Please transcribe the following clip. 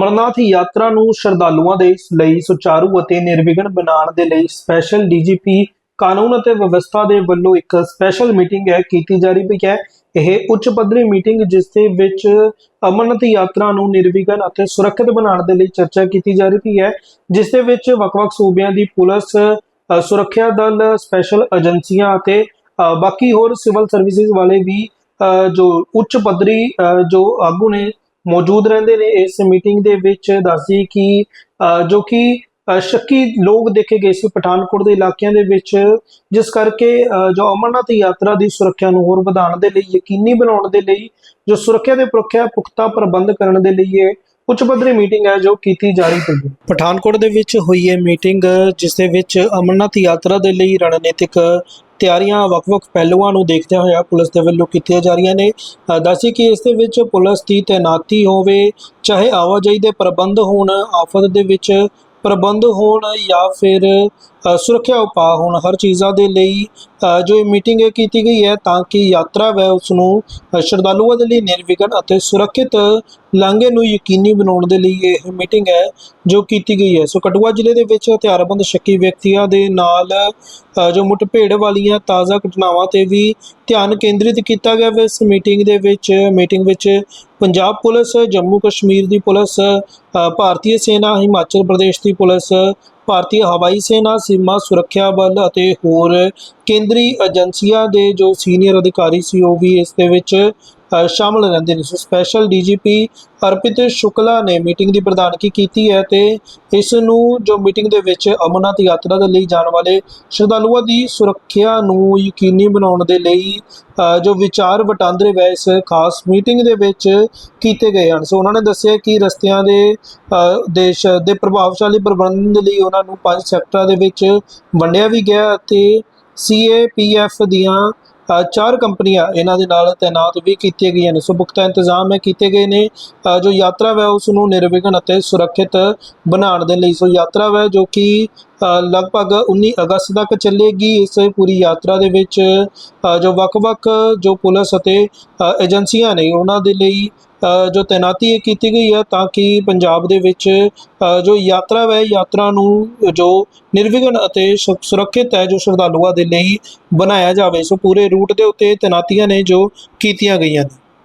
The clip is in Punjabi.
ਅਮਰਨਾਥ ਯਾਤਰਾ ਨੂੰ ਸ਼ਰਧਾਲੂਆਂ ਦੇ ਲਈ ਸੁਚਾਰੂ ਅਤੇ ਨਿਰਵਿਘਨ ਬਣਾਉਣ ਦੇ ਲਈ ਸਪੈਸ਼ਲ ਡੀਜੀਪੀ ਕਾਨੂੰਨ ਅਤੇ ਵਿਵਸਥਾ ਦੇ ਵੱਲੋਂ ਇੱਕ ਸਪੈਸ਼ਲ ਮੀਟਿੰਗ ਹੈ ਕੀਤੀ ਜਾ ਰਹੀ ਪਈ ਹੈ। ਇਹ ਉੱਚ ਪੱਧਰੀ ਮੀਟਿੰਗ ਜਿਸ ਦੇ ਵਿੱਚ ਅਮਰਨਾਥ ਯਾਤਰਾ ਨੂੰ ਨਿਰਵਿਘਨ ਅਤੇ ਸੁਰੱਖਿਅਤ ਬਣਾਉਣ ਦੇ ਲਈ ਚਰਚਾ ਕੀਤੀ ਜਾ ਰਹੀ ਹੈ, ਜਿਸ ਦੇ ਵਿੱਚ ਵੱਖ-ਵੱਖ ਸੂਬਿਆਂ ਦੀ ਪੁਲਿਸ ਸੁਰੱਖਿਆ ਦਲ ਸਪੈਸ਼ਲ ਏਜੰਸੀਆਂ ਅਤੇ ਬਾਕੀ ਹੋਰ ਸਿਵਲ ਸਰਵਿਸਿਜ਼ ਵਾਲੇ ਵੀ ਜੋ ਉੱਚ ਪੱਧਰੀ ਜੋ ਆਗੂ ਨੇ ਮੌਜੂਦ ਰਹਿੰਦੇ ਨੇ ਇਸ ਮੀਟਿੰਗ ਦੇ ਵਿੱਚ ਦੱਸਦੀ ਕਿ ਜੋ ਕਿ ਸ਼ੱਕੀ ਲੋਕ ਦੇਖੇ ਗਏ ਸੀ ਪਠਾਨਕੋਟ ਦੇ ਇਲਾਕਿਆਂ ਦੇ ਵਿੱਚ, ਜਿਸ ਕਰਕੇ ਜੋ ਅਮਰਨਾਥ ਯਾਤਰਾ ਦੀ ਸੁਰੱਖਿਆ ਨੂੰ ਹੋਰ ਵਧਾਉਣ ਦੇ ਲਈ, ਯਕੀਨੀ ਬਣਾਉਣ ਦੇ ਲਈ, ਜੋ ਸੁਰੱਖਿਆ ਦੇ ਪੁਰਖਿਆ, ਪੁਖਤਾ ਪ੍ਰਬੰਧ ਕਰਨ ਦੇ ਲਈ ਇਹ ਉੱਚ ਪੱਧਰੀ ਮੀਟਿੰਗ ਹੈ ਜੋ ਕੀਤੀ ਜਾ ਰਹੀ ਪਈ ਹੈ। ਪਠਾਨਕੋਟ ਦੇ ਵਿੱਚ ਹੋਈ ਇਹ ਮੀਟਿੰਗ ਜਿਸ ਦੇ ਵਿੱਚ ਅਮਰਨਾਥ ਯਾਤਰਾ ਦੇ ਲਈ ਰਣਨੀਤਿਕ ਤਿਆਰੀਆਂ ਵੱਖ-ਵੱਖ ਪਹਿਲੂਆਂ ਨੂੰ ਦੇਖਦਿਆਂ ਹੋਇਆ ਪੁਲਿਸ ਦੇ ਵੱਲੋਂ ਕੀਤੀਆਂ ਜਾ ਰਹੀਆਂ ਨੇ। ਅ, ਦੱਸੀ ਕਿ ਇਸ ਦੇ ਵਿੱਚ ਪੁਲਿਸ ਦੀ ਤੈਨਾਤੀ ਹੋਵੇ ਚਾਹੇ ਆਵਾਜਾਈ ਦੇ ਪ੍ਰਬੰਧ ਹੋਣ ਆਫਤ ਦੇ ਵਿੱਚ ਪ੍ਰਬੰਧ ਹੋਣ ਜਾਂ ਫਿਰ ਸੁਰੱਖਿਆ ਉਪਾਅ ਹੋਣ ਹਰ ਚੀਜ਼ਾਂ ਦੇ ਲਈ ਜੋ ਇਹ ਮੀਟਿੰਗ ਕੀਤੀ ਗਈ ਹੈ ਤਾਂ ਕਿ ਯਾਤਰਾ ਵੈ ਉਸ ਨੂੰ ਸ਼ਰਧਾਲੂਆਂ ਦੇ ਲਈ ਨਿਰਵਿਘਨ ਅਤੇ ਸੁਰੱਖਿਅਤ ਲਾਂਘੇ ਨੂੰ ਯਕੀਨੀ ਬਣਾਉਣ ਦੇ ਲਈ ਇਹ ਮੀਟਿੰਗ ਹੈ ਜੋ ਕੀਤੀ ਗਈ ਹੈ। ਸੋ ਕਠੂਆ ਜ਼ਿਲ੍ਹੇ ਦੇ ਵਿੱਚ ਹਥਿਆਰਬੰਦ ਸ਼ੱਕੀ ਵਿਅਕਤੀਆਂ ਦੇ ਨਾਲ ਅ, ਜੋ ਮੁਠਭੇੜ ਵਾਲੀਆਂ ਤਾਜ਼ਾ ਘਟਨਾਵਾਂ ਤੇ ਵੀ ਧਿਆਨ ਕੇਂਦਰਿਤ ਕੀਤਾ ਗਿਆ ਵਾ ਇਸ ਮੀਟਿੰਗ ਦੇ ਵਿੱਚ ਮੀਟਿੰਗ ਵਿੱਚ ਪੰਜਾਬ ਪੁਲਿਸ ਜੰਮੂ ਕਸ਼ਮੀਰ ਦੀ ਪੁਲਿਸ ਭਾਰਤੀ ਸੈਨਾ ਹਿਮਾਚਲ ਪ੍ਰਦੇਸ਼ ਦੀ ਪੁਲਿਸ ਭਾਰਤੀ ਹਵਾਈ ਸੈਨਾ ਸੀਮਾ ਸੁਰੱਖਿਆ ਬਲ ਅਤੇ ਹੋਰ ਕੇਂਦਰੀ ਏਜੰਸੀਆਂ ਦੇ ਜੋ ਸੀਨੀਅਰ ਅਧਿਕਾਰੀ ਸੀ, ਉਹ ਵੀ ਇਸ ਦੇ ਵਿੱਚ ਸ਼ਾਮਲ ਰਹਿੰਦੇ ਨੇ। So special DGP Arpit Shukla ਨੇ ਮੀਟਿੰਗ ਦੀ ਪ੍ਰਧਾਨਗੀ ਕੀਤੀ ਹੈ ਤੇ ਇਸ ਨੂੰ ਜੋ ਮੀਟਿੰਗ ਦੇ ਵਿੱਚ ਅਮਰਨਾਥ ਯਾਤਰਾ ਦੇ ਲਈ ਜਾਣ ਵਾਲੇ ਸ਼ਰਧਾਲੂਆਂ ਦੀ ਸੁਰੱਖਿਆ ਨੂੰ ਯਕੀਨੀ ਬਣਾਉਣ ਦੇ ਲਈ ਜੋ ਵਿਚਾਰ ਵਟਾਂਦਰੇ ਵੈ ਇਸ ਖਾਸ ਮੀਟਿੰਗ ਦੇ ਵਿੱਚ ਕੀਤੇ ਗਏ ਹਨ। ਸੋ ਉਹਨਾਂ ਨੇ ਦੱਸਿਆ ਕਿ ਰਸਤਿਆਂ ਦੇ ਦੇਸ਼ ਦੇ ਪ੍ਰਭਾਵਸ਼ਾਲੀ ਪ੍ਰਬੰਧਨ ਲਈ ਉਹਨਾਂ ਨੂੰ ਪੰਜ ਸੈਕਟਰਾਂ ਦੇ ਵਿੱਚ ਵੰਡਿਆ ਵੀ ਗਿਆ ਅਤੇ ਸੀਏਪੀਐਫ ਦੀਆਂ ਚਾਰ ਕੰਪਨੀਆਂ ਇਹਨਾਂ ਦੇ ਨਾਲ ਤਾਇਨਾਤ ਵੀ ਕੀਤੀਆਂ ਗਈਆਂ ਨੇ। ਸੋ ਪੁਖਤਾ ਇੰਤਜ਼ਾਮ ਹੈ, ਕੀਤੇ ਗਏ ਨੇ। ਜੋ ਯਾਤਰਾ ਵੈ, ਉਸ ਨੂੰ ਨਿਰਵਿਘਨ ਅਤੇ ਸੁਰੱਖਿਅਤ ਬਣਾਉਣ ਦੇ ਲਈ। ਸੋ ਯਾਤਰਾ ਵੈ, ਜੋ ਕਿ ਲਗਭਗ 19 ਅਗਸਤ ਤੱਕ ਚੱਲੇਗੀ। ਇਸ ਪੂਰੀ ਯਾਤਰਾ ਦੇ ਵਿੱਚ ਜੋ ਵੱਖ-ਵੱਖ ਜੋ ਪੁਲਿਸ ਅਤੇ ਏਜੰਸੀਆਂ ਨੇ, ਉਹਨਾਂ ਦੇ ਲਈ ਜੋ ਤੈਨਾਤੀ ਇਹ ਕੀਤੀ ਗਈ ਹੈ ਤਾਂ ਕਿ ਪੰਜਾਬ ਦੇ ਵਿੱਚ ਜੋ ਯਾਤਰਾ ਹੈ, ਯਾਤਰਾ ਨੂੰ ਜੋ ਨਿਰਵਿਘਨ ਅਤੇ ਸੁ- ਸੁਰੱਖਿਅਤ ਹੈ, ਜੋ ਸ਼ਰਧਾਲੂਆਂ ਦੇ ਲਈ ਬਣਾਇਆ ਜਾਵੇ, ਸੋ ਪੂਰੇ ਰੂਟ ਦੇ ਉੱਤੇ ਤੈਨਾਤੀਆਂ ਨੇ ਜੋ ਕੀਤੀਆਂ ਗਈਆਂ ਨੇ।